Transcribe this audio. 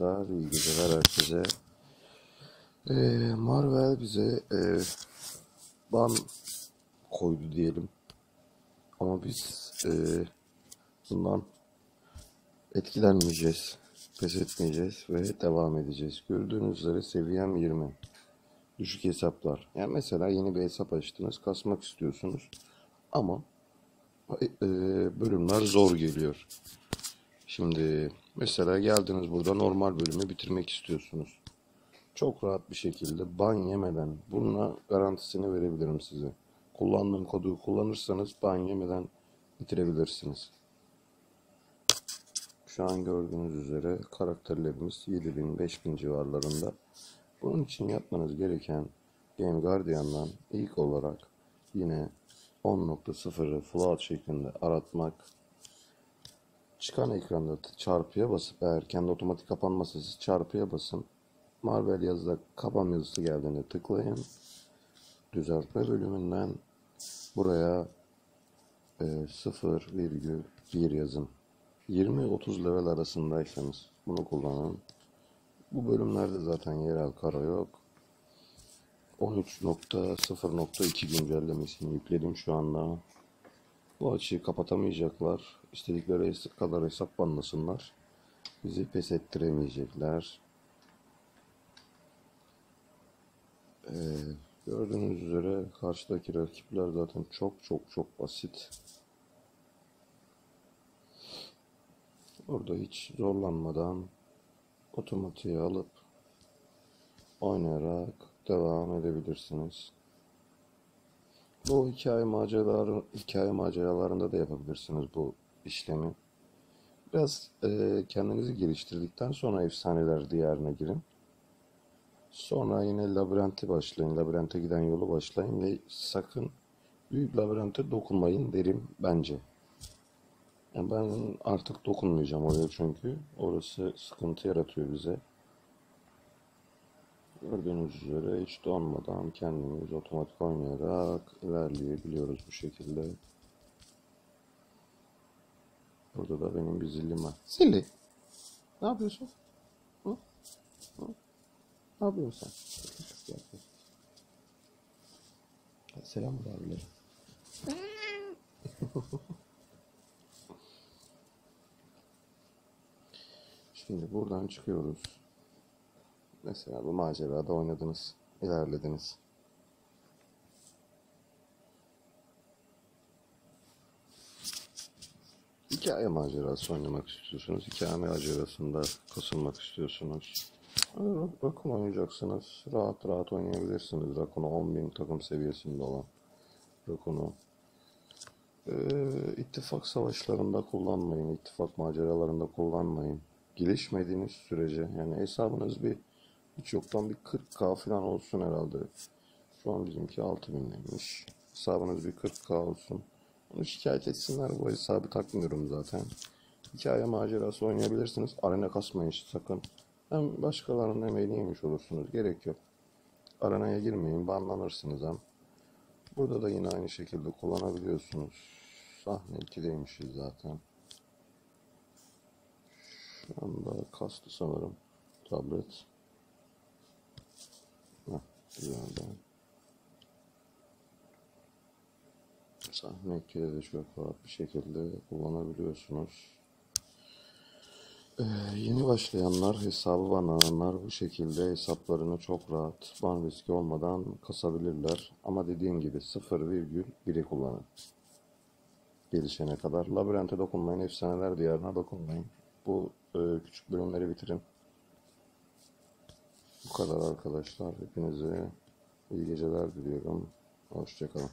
arkadaşlar. İyi geceler herkese. Ee, Marvel bize e, ban koydu diyelim. Ama biz e, bundan etkilenmeyeceğiz. Pes etmeyeceğiz ve devam edeceğiz. Gördüğünüz üzere seviyem 20. Düşük hesaplar. Yani mesela yeni bir hesap açtınız. Kasmak istiyorsunuz. Ama e, bölümler zor geliyor. Şimdi mesela geldiniz burada normal bölümü bitirmek istiyorsunuz. Çok rahat bir şekilde ban yemeden bununla garantisini verebilirim size. Kullandığım kodu kullanırsanız ban yemeden bitirebilirsiniz. Şu an gördüğünüz üzere karakterlerimiz 7000 5000 civarlarında. Bunun için yapmanız gereken Game Guardian'dan ilk olarak yine 10.0'ı float şeklinde aratmak Çıkan ekranda çarpıya basıp eğer kendi otomatik kapanması siz çarpıya basın. Marvel yazıda kapan yazısı geldiğinde tıklayın. Düzeltme bölümünden buraya e, 0,1 yazın. 20-30 level arasındaysanız bunu kullanın. Bu bölümlerde zaten yerel kara yok. 13.0.2 güncellemesini yükledim şu anda. Bu açıyı kapatamayacaklar. İstedikleri kadar hesap banlasınlar. Bizi pes ettiremeyecekler. Ee, gördüğünüz üzere karşıdaki rakipler zaten çok çok çok basit. Orada hiç zorlanmadan otomatiğe alıp oynayarak devam edebilirsiniz. Bu hikaye maceraları, hikaye maceralarında da yapabilirsiniz bu işlemi. Biraz e, kendinizi geliştirdikten sonra efsaneler diyarına girin. Sonra yine labirente başlayın. Labirente giden yolu başlayın ve sakın büyük labirente dokunmayın derim bence. Yani ben artık dokunmayacağım oraya çünkü orası sıkıntı yaratıyor bize. Gördüğünüz üzere hiç donmadan kendimiz otomatik oynayarak ilerleyebiliyoruz bu şekilde. Burada da benim bir zillim var. Zilli. Ne yapıyorsun? Hı? Hı? Ne yapıyorsun sen? Selam abilerim. Şimdi buradan çıkıyoruz. Mesela bu macerada oynadınız, ilerlediniz. Hikaye macerası oynamak istiyorsunuz. Hikaye macerasında kasılmak istiyorsunuz. Rakun oynayacaksınız. Rahat rahat oynayabilirsiniz. Rakun'u 10.000 takım seviyesinde olan Rakun'u. Ee, ittifak savaşlarında kullanmayın. ittifak maceralarında kullanmayın. Gelişmediğiniz sürece yani hesabınız bir hiç yoktan bir 40k falan olsun herhalde. Şu an bizimki 6000'liymiş. Hesabınız bir 40k olsun. Onu şikayet etsinler bu hesabı takmıyorum zaten. Hikaye macerası oynayabilirsiniz. Arena kasmayın sakın. Hem başkalarının emeğini yemiş olursunuz. Gerek yok. Arenaya girmeyin. Banlanırsınız hem. Burada da yine aynı şekilde kullanabiliyorsunuz. Sahne 2'deymişiz zaten. Şu anda kastı sanırım. Tablet. Güzel. Sahne 2'de de çok rahat bir şekilde kullanabiliyorsunuz. Ee, yeni başlayanlar, hesabı bananlar bu şekilde hesaplarını çok rahat, ban riski olmadan kasabilirler. Ama dediğim gibi 0,1'i kullanın. Gelişene kadar. Labirente dokunmayın, efsaneler diyarına dokunmayın. Bu e, küçük bölümleri bitirin. Bu kadar arkadaşlar. Hepinize iyi geceler diliyorum. Hoşçakalın.